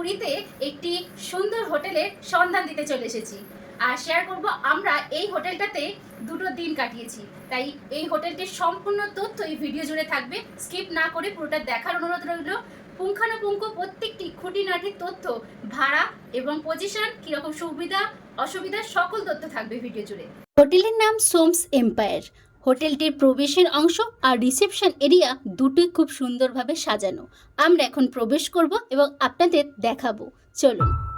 পুরীতে একটি সুন্দর হোটেলের সন্ধান দিতে চলে এসেছি। আর শেয়ার করব, আমরা এই হোটেলটাতে দুটো দিন কাটিয়েছি। তাই এই হোটেলটির সম্পূর্ণ তথ্য এই ভিডিও জুড়ে থাকবে। স্কিপ না করে পুরোটা দেখার অনুরোধ রইল। পুঙ্খানুপুঙ্খ প্রত্যেকটি খুঁটিনাটির তথ্য, ভাড়া এবং পজিশন কীরকম সুবিধা, অসুবিধা, সকল তথ্য থাকবে ভিডিও জুড়ে। হোটেলের নাম সোমস এম্পায়ার। হোটেলটির প্রবেশের অংশ আর রিসেপশন এরিয়া দুটোই খুব সুন্দরভাবে সাজানো। আমরা এখন প্রবেশ করব এবং আপনাদের দেখাবো। চলুন।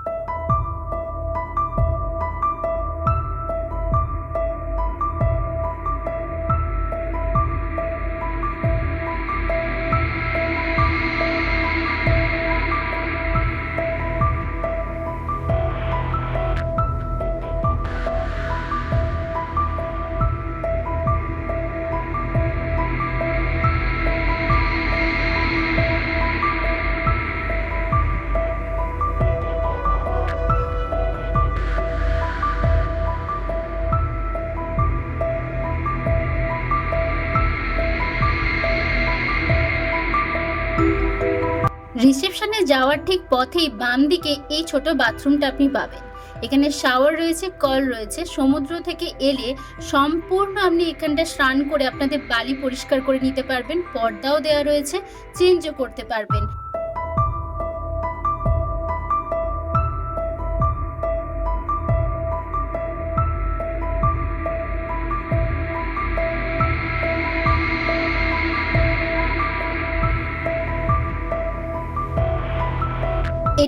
যাওয়ার ঠিক পথেই বাম দিকে এই ছোট বাথরুমটা আপনি পাবেন। এখানে শাওয়ার রয়েছে কল রয়েছে। সমুদ্র থেকে এলে সম্পূর্ণ আপনি এখানটা স্নান করে আপনাদের বালি পরিষ্কার করে নিতে পারবেন, পর্দাও দেওয়া রয়েছে চেঞ্জও করতে পারবেন।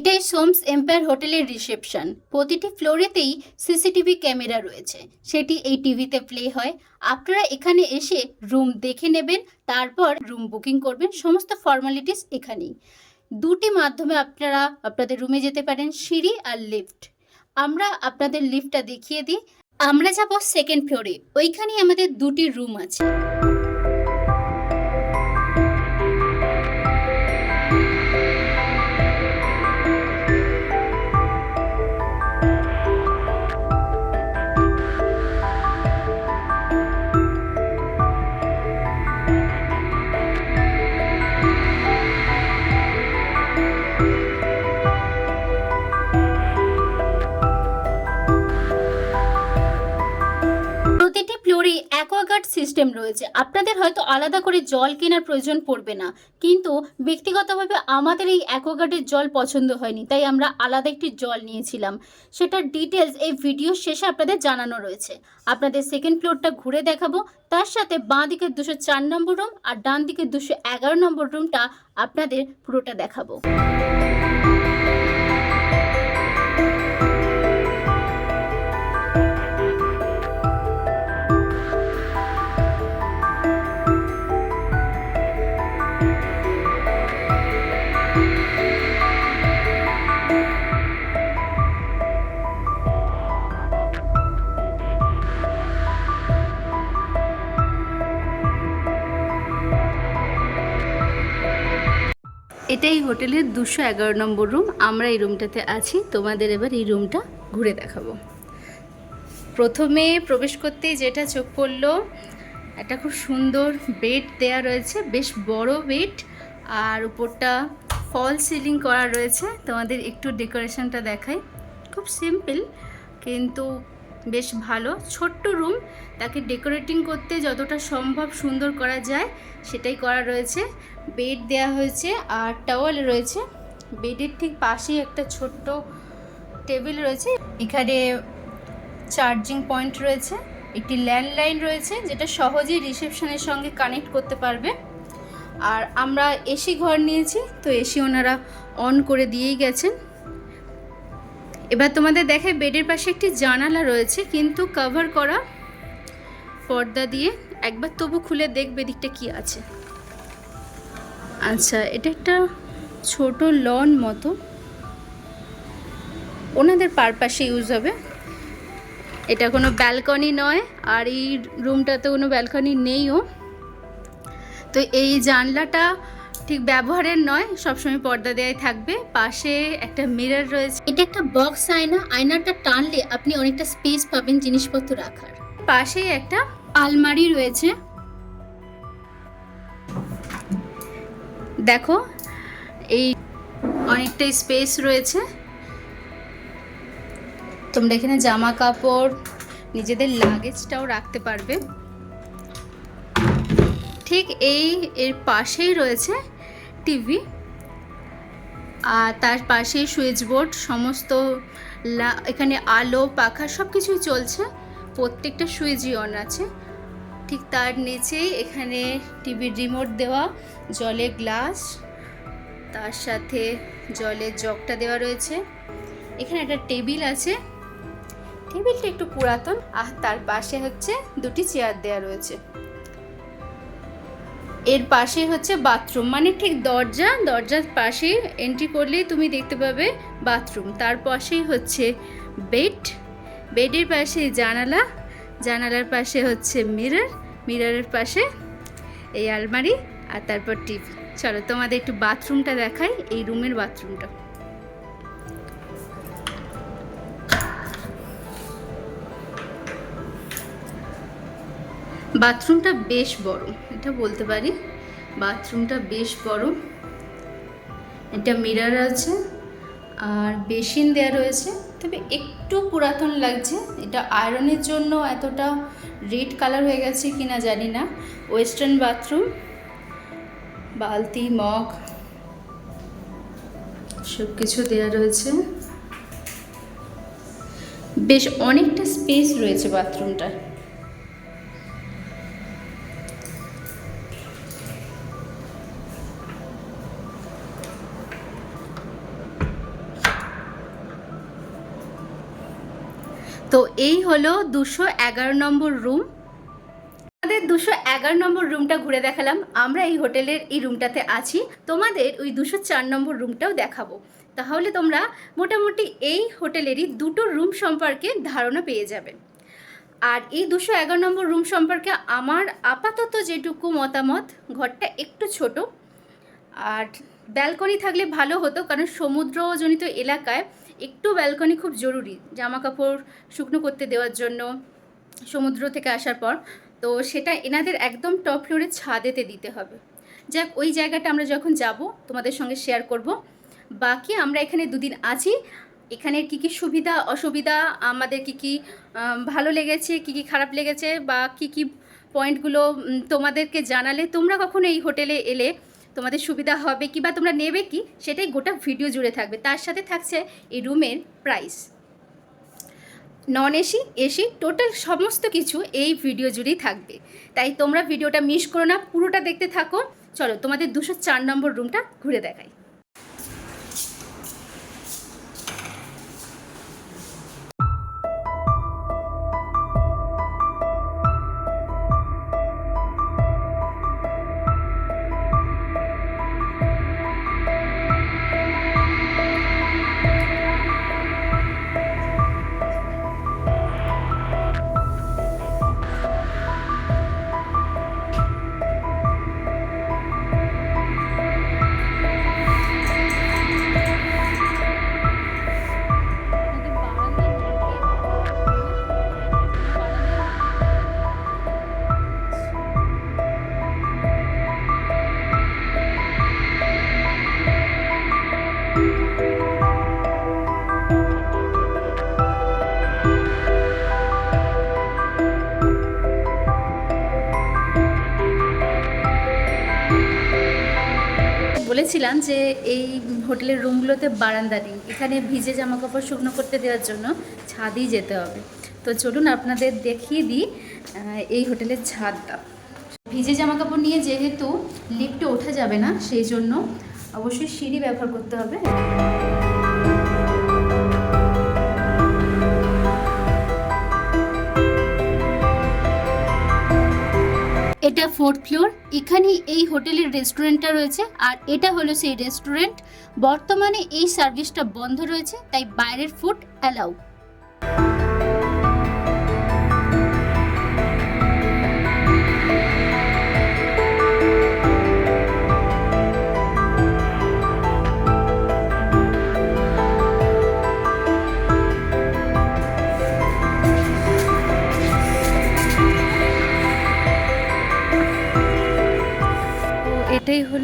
এটাই সোমস এম্পায়ার হোটেলের রিসেপশন। প্রতিটি ফ্লোরেতেই সিসিটিভি ক্যামেরা রয়েছে। সেটি এই টিভিতে প্লে হয়। আপনারা এখানে এসে রুম দেখে নেবেন, তারপর রুম বুকিং করবেন, সমস্ত ফর্মালিটিস এখানেই। দুটি মাধ্যমে আপনারা আপনাদের রুমে যেতে পারেন, সিঁড়ি আর লিফট। আমরা আপনাদের লিফটটা দেখিয়ে দিই। আমরা যাব সেকেন্ড ফ্লোরে। ওইখানেই আমাদের দুটি রুম আছে। সিস্টেম রয়েছে। আপনাদের হয়তো আলাদা করে জল কেনার প্রয়োজন পড়বে না। কিন্তু ব্যক্তিগতভাবে আমাদের এই অ্যাকোয়াগার্ডের জল পছন্দ হয়নি, তাই আমরা আলাদা একটি জল নিয়েছিলাম। সেটার ডিটেলস এই ভিডিও শেষে আপনাদের জানানো রয়েছে। আপনাদের সেকেন্ড ফ্লোরটা ঘুরে দেখাবো। তার সাথে বাঁ দিকের দুশো চার নম্বর রুম আর ডান দিকের দুশো এগারো নম্বর রুমটা আপনাদের পুরোটা দেখাবো। এটাই হোটেলের দুশো এগারো নম্বর রুম। আমরা এই রুমটাতে আছি। তোমাদের এবার এই রুমটা ঘুরে দেখাবো। প্রথমে প্রবেশ করতে যেটা চোখ পড়ল, একটা খুব সুন্দর বেড দেয়া রয়েছে, বেশ বড় বেড। আর উপরটা ফল সিলিং করা রয়েছে। তোমাদের একটু ডেকোরেশনটা দেখাই। খুব সিম্পল, কিন্তু বেশ ভালো। ছোট্ট রুম, তাকে ডেকোরেটিং করতে যতটা সম্ভব সুন্দর করা যায়, সেটাই করা রয়েছে। বেড দেয়া হয়েছে আর টাওয়াল রয়েছে। বেডের ঠিক পাশেই একটা ছোট্ট টেবিল রয়েছে। এখানে চার্জিং পয়েন্ট রয়েছে, একটি ল্যান্ডলাইন রয়েছে, যেটা সহজেই রিসেপশনের সঙ্গে কানেক্ট করতে পারবে। আর আমরা এসি ঘর নিয়েছি, তো এসি ওনারা অন করে দিয়েই গেছেন। এবার তোমাদের দেখায় বেডের পাশে একটি জানালা রয়েছে, কিন্তু কভার করা পর্দা দিয়ে একবার তবু খুলে দেখবে দিকটা কি আছে। আচ্ছা এটা একটা ছোট লন মতো। ওনাদের পারপাসে ইউজ হবে। এটা কোনো ব্যালকনি নয়, আর এই রুমটাতে কোনো ব্যালকনি নেইও। তো এই জানলাটা ঠিক ব্যবহারের নয় সবসময় পর্দা দেয়াই থাকবে। পাশে একটা মিরর রয়েছে। এটা একটা বক্স আয়না। আয়নাটা টানলে আপনি অনেকটা স্পেস পাবেন জিনিসপত্র রাখার। পাশেই একটা আলমারি রয়েছে। দেখো এই অনেকটাই স্পেস রয়েছে। তোমরা এখানে জামা কাপড় নিজেদের লাগেজটাও রাখতে পারবে। ঠিক এই এর পাশেই রয়েছে টিভি, আর তার পাশেই সুইচ বোর্ড, সমস্ত এখানে আলো, পাখা সব কিছুই চলছে। প্রত্যেকটা সুইচই অন আছে। ঠিক তার নিচেই এখানে টিভির রিমোট দেওয়া, জলের গ্লাস তার সাথে জলের জগটা দেওয়া রয়েছে। এখানে একটা টেবিল আছে। টেবিলটা একটু পুরাতন, আর তার পাশে হচ্ছে দুটি চেয়ার দেওয়া রয়েছে। এর পাশে হচ্ছে বাথরুম মানে ঠিক দরজা, দরজার পাশে এন্ট্রি করলেই তুমি দেখতে পাবে বাথরুম তার পাশেই হচ্ছে বেড বেডের পাশে জানালা, জানালার পাশে হচ্ছে মিরর মিররের পাশে এই আলমারি আর তারপর টিভি চলো তোমাদের একটু বাথরুমটা দেখাই, এই রুমের বাথরুমটা বাথরুমটা বেশ বড়, এটা বলতে পারি। বাথরুমটা বেশ বড়। এটা মিরর আছে আর বেসিন দেওয়া রয়েছে। তবে একটু পুরাতন লাগছে। এটা আয়রনের জন্য এতটা রেড কালার হয়ে গেছে কিনা জানি না। ওয়েস্টার্ন বাথরুম, বালতি, মগ সব কিছু দেওয়া রয়েছে। বেশ অনেকটা স্পেস রয়েছে বাথরুমটায়। এই হলো দুশো এগারো নম্বর রুম। আমাদের দুশো এগারো নম্বর রুমটা ঘুরে দেখালাম। আমরা এই হোটেলের এই রুমটাতে আছি। তোমাদের ওই দুশো চার নম্বর রুমটাও দেখাবো। তাহলে তোমরা মোটামুটি এই হোটেলেরই দুটো রুম সম্পর্কে ধারণা পেয়ে যাবে। আর এই দুশো এগারো নম্বর রুম সম্পর্কে আমার আপাতত যেটুকু মতামত, ঘরটা একটু ছোট। আর ব্যালকনি থাকলে ভালো হতো, কারণ সমুদ্রজনিত এলাকায় একটু ব্যালকনি খুব জরুরি জামা কাপড় শুকনো করতে দেওয়ার জন্য সমুদ্র থেকে আসার পর। তো সেটা এনাদের একদম টপ ফ্লোরে ছাদেতে দিতে হবে। যাক, ওই জায়গাটা আমরা যখন যাব, তোমাদের সঙ্গে শেয়ার করব। বাকি আমরা এখানে দুদিন আছি। এখানের কী কী সুবিধা, অসুবিধা, আমাদের কী কী ভালো লেগেছে, কী কী খারাপ লেগেছে বা কী কী পয়েন্টগুলো তোমাদেরকে জানালে তোমরা কখনো এই হোটেলে এলে তোমাদের সুবিধা হবে কি বা তোমরা নেবে কি, সেটাই গোটা ভিডিও জুড়ে থাকবে। তার সাথে থাকছে এই রুমের price non AC AC total সমস্ত কিছু এই ভিডিও জুড়েই থাকবে। তাই তোমরা ভিডিওটা মিস করো না, পুরোটা দেখতে থাকো। চলো তোমাদের দুশো চার নম্বর রুমটা ঘুরে দেখাই। বলেছিলাম যে এই হোটেলের রুমগুলোতে বারান্দা নেই। এখানে ভিজে জামা কাপড় শুকনো করতে দেওয়ার জন্য ছাদই যেতে হবে। তো চলুন আপনাদের দেখিয়ে দিই এই হোটেলের ছাদটা। ভিজে জামা কাপড় নিয়ে যেহেতু লিফটে ওঠা যাবে না, সেই জন্য অবশ্যই সিঁড়ি ব্যবহার করতে হবে। এটা ফোর্থ ফ্লোর এখানে এই হোটেলের রেস্টুরেন্টটা রয়েছে। আর এটা হলো সেই রেস্টুরেন্ট বর্তমানে এই সার্ভিসটা বন্ধ রয়েছে, তাই বাইরের ফুড অ্যালাউ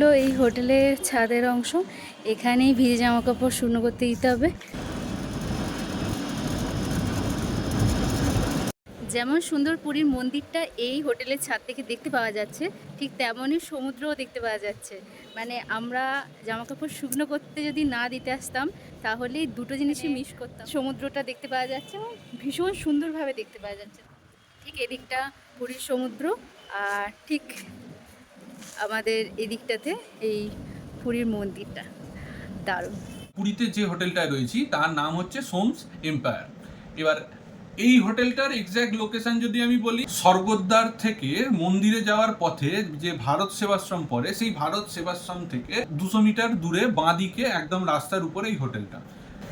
হলো এই হোটেলের ছাদের অংশ। এখানেই ভিজে জামা কাপড় শূন্য করতে দিতে হবে। যেমন সুন্দর পুরীর মন্দিরটা এই হোটেলের ছাদ থেকে দেখতে পাওয়া যাচ্ছে ঠিক তেমনই সমুদ্রও দেখতে পাওয়া যাচ্ছে। মানে আমরা জামা কাপড় শুকনো করতে যদি না দিতে আসতাম তাহলে দুটো জিনিসই মিস করতাম। সমুদ্রটা দেখতে পাওয়া যাচ্ছে এবং ভীষণ সুন্দরভাবে দেখতে পাওয়া যাচ্ছে। ঠিক এদিকটা পুরীর সমুদ্র আর ঠিক আমাদের এদিকটাতে এই পুরীর মন্দিরটা। দারুণ। পুরীতে যে হোটেলটায় রয়েছি, তার নাম হচ্ছে সোমস এম্পায়ার। এবার, এই হোটেলটার এক্স্যাক্ট লোকেশন যদি আমি বলি, স্বর্গদ্বার থেকে মন্দিরে যাওয়ার পথে যে ভারত সেবাশ্রম পড়ে, সেই ভারত সেবাশ্রম থেকে দুশো মিটার দূরে বাঁদিকে একদম রাস্তার উপরে এই হোটেলটা।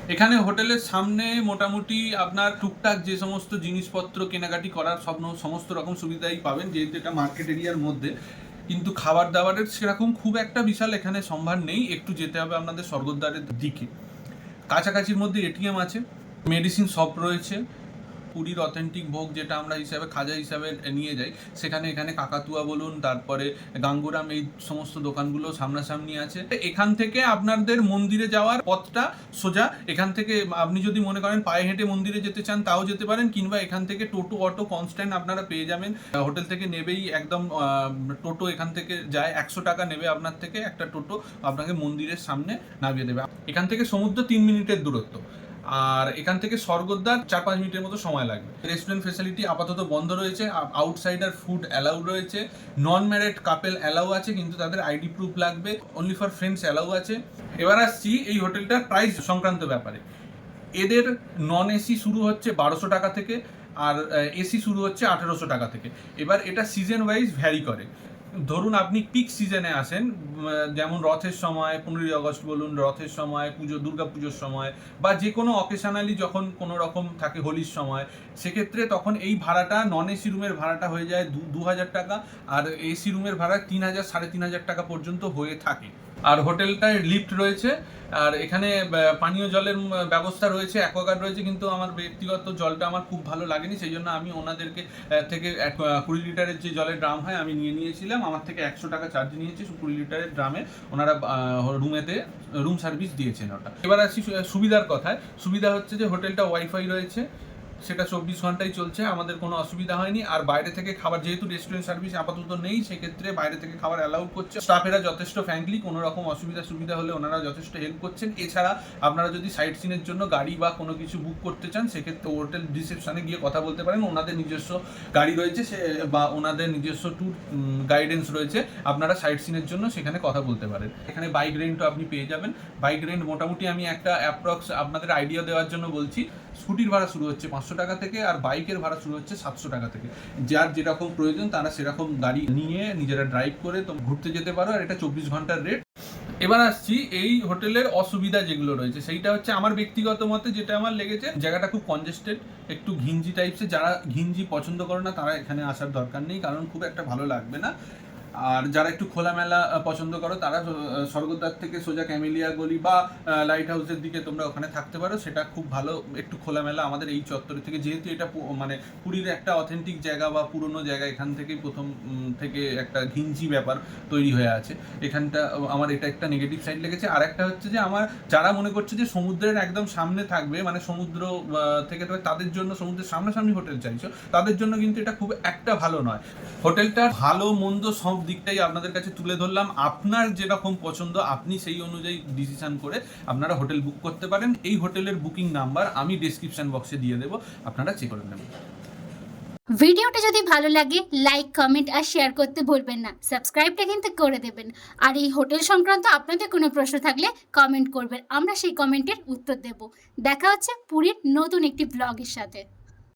এখানে হোটেলের সামনে মোটামুটি আপনার টুকটাক যে সমস্ত জিনিসপত্র কেনাকাটি করার সব সমস্ত রকম সুবিধাই পাবেন, যেহেতু এটা মার্কেট এরিয়ার মধ্যে। কিন্তু খাবার দাবারের সেরকম খুব একটা বিশাল এখানে সম্ভার নেই। একটু যেতে হবে আপনাদের স্বর্গদ্বারের দিকে। কাছাকাছির মধ্যে এটিএম আছে, মেডিসিন শপ রয়েছে পুরীর অথেন্টিক ভোগ যেটা আমরা হিসাবে খাজা হিসাবে নিয়ে যাই, সেখানে এখানে কাকাতুয়া বলুন, তারপরে গাঙ্গুরাম, এই সমস্ত দোকানগুলো সামনাসামনি আছে। এখান থেকে আপনাদের মন্দিরে যাওয়ার পথটা সোজা। এখান থেকে আপনি যদি মনে করেন পায়ে হেঁটে মন্দিরে যেতে চান, তাও যেতে পারেন, কিংবা এখান থেকে টোটো, অটো কনস্ট্যান্ট আপনারা পেয়ে যাবেন। হোটেল থেকে নেবেই একদম টোটো এখান থেকে যায়, একশো টাকা নেবে আপনার থেকে একটা টোটো, আপনাকে মন্দিরের সামনে নামিয়ে দেবে। এখান থেকে সমুদ্র তিন মিনিটের দূরত্ব। আর এখান থেকে স্বর্গদ্বার চার পাঁচ মিনিটের মতো সময় লাগবে। রেস্টুরেন্ট ফেসিলিটি আপাতত বন্ধ রয়েছে আউটসাইডার ফুড অ্যালাউ রয়েছে নন ম্যারেড কাপেল অ্যালাউ আছে, কিন্তু তাদের আইডি প্রুফ লাগবে অনলি ফর ফ্রেন্ডস অ্যালাউ আছে। এবার আসছি এই হোটেলটার প্রাইস সংক্রান্ত ব্যাপারে। এদের নন এসি শুরু হচ্ছে বারোশো টাকা থেকে, আর এসি শুরু হচ্ছে আঠেরোশো টাকা থেকে। এবার এটা সিজন ওয়াইজ ভ্যারি করে। ধরুন আপনি পিক সিজনে আসেন যেমন রথের সময়, পনেরোই অগস্ট বলুন, রথের সময়, পুজো, দুর্গা পুজোর সময়, বা যে কোনো অকেশনালি যখন কোনো রকম থাকে হোলির সময়, সেক্ষেত্রে তখন এই ভাড়াটা নন এসি রুমের ভাড়াটা হয়ে যায় দু- হাজার টাকা, আর এসি রুমের ভাড়া তিন হাজার, সাড়ে তিন হাজার টাকা পর্যন্ত হয়ে থাকে। আর হোটেলটায় লিফট রয়েছে, আর এখানে পানীয় জলের ব্যবস্থা রয়েছে, অ্যাকোয়াগার্ড রয়েছে, কিন্তু আমার ব্যক্তিগত জলটা আমার খুব ভালো লাগেনি সেই জন্য আমি ওনাদেরকে থেকে কুড়ি লিটারের যে জলের ড্রাম হয়, আমি নিয়ে নিয়েছিলাম, আমার থেকে একশো টাকা চার্জ নিয়েছে কুড়ি লিটারের ড্রামে ওনারা রুমেতে রুম সার্ভিস দিয়েছেন ওটা। এবার আসি সুবিধার কথায়, সুবিধা হচ্ছে যে হোটেলটা ওয়াইফাই রয়েছে সেটা চব্বিশ ঘন্টাই চলছে, আমাদের কোনো অসুবিধা হয়নি। আর বাইরে থেকে খাবার, যেহেতু রেস্টুরেন্ট সার্ভিস আপাতত নেই, সেক্ষেত্রে বাইরে থেকে খাবার অ্যালাউ করছে। স্টাফেরা যথেষ্ট ফ্র্যাঙ্কলি কোনো রকম অসুবিধা সুবিধা হলে ওনারা যথেষ্ট হেল্প করছেন। এছাড়া আপনারা যদি সাইট সিনের জন্য গাড়ি বা কোনো কিছু বুক করতে চান, সেক্ষেত্রে হোটেল রিসেপশনে গিয়ে কথা বলতে পারেন। ওনাদের নিজস্ব গাড়ি রয়েছে, সে বা ওনাদের নিজস্ব ট্যুর গাইডেন্স রয়েছে। আপনারা সাইট সিনের জন্য সেখানে কথা বলতে পারেন। এখানে বাইক রেন্টও আপনি পেয়ে যাবেন। বাইক রেন্ট মোটামুটি আমি একটা অ্যাপ্রক্স আপনাদের আইডিয়া দেওয়ার জন্য বলছি। স্কুটির ভাড়া শুরু হচ্ছে পাঁচশো টাকা থেকে আর বাইকের ভাড়া শুরু হচ্ছে সাতশো টাকা থেকে। যার যেরকম প্রয়োজন তারা সেরকম গাড়ি নিয়ে নিজেরা ড্রাইভ করে তো ঘুরতে যেতে পারো, আর এটা চব্বিশ ঘণ্টার রেট এবার আসছি এই হোটেলের অসুবিধা যেগুলো রয়েছে, সেইটা হচ্ছে আমার ব্যক্তিগত মতে যেটা আমার লেগেছে, জায়গাটা খুব কনজেস্টেড একটু ঘিঞ্জি টাইপসে যারা ঘিঞ্জি পছন্দ করে না তারা এখানে আসার দরকার নেই, কারণ খুব একটা ভালো লাগবে না। আর যারা একটু খোলামেলা পছন্দ করো, তারা স্বর্গদ্বার থেকে সোজা ক্যামেলিয়া গলি বা লাইট হাউসের দিকে তোমরা ওখানে থাকতে পারো। সেটা খুব ভালো, একটু খোলামেলা। আমাদের এই চত্বর থেকে যেহেতু এটা মানে পুরীর একটা অথেন্টিক জায়গা বা পুরনো জায়গা, এখান থেকেই প্রথম থেকে একটা ঘিঞ্জি ব্যাপার তৈরি হয়ে আছে। এখানটা আমার এটা একটা নেগেটিভ সাইড লেগেছে। আর একটা হচ্ছে যে, আমার যারা মনে করছে যে, সমুদ্রের একদম সামনে থাকবে মানে সমুদ্র থেকে তাদের জন্য সমুদ্রের সামনাসামনি হোটেল চাইছো, তাদের জন্য কিন্তু এটা খুব একটা ভালো নয়। হোটেলটা ভালো, মন্দ সব দিকটাই আপনাদের কাছে তুলে ধরলাম। আপনার যেরকম পছন্দ, আপনি সেই অনুযায়ী ডিসিশন করে আপনারা হোটেল বুক করতে পারেন। এই হোটেলের বুকিং নাম্বার আমি ডেসক্রিপশন বক্সে দিয়ে দেবো। আপনারা চেক করে নেবেন। ভিডিওটা যদি ভালো লাগে লাইক কমেন্ট আর শেয়ার করতে ভুলবেন না। সাবস্ক্রাইবটা কিন্তু করে দেবেন। আর এই হোটেল সংক্রান্ত আপনাদের কোনো প্রশ্ন থাকলে কমেন্ট করবেন। আমরা সেই কমেন্টের উত্তর দেব। দেখা হচ্ছে পুরীর নতুন একটি ব্লগের সাথে।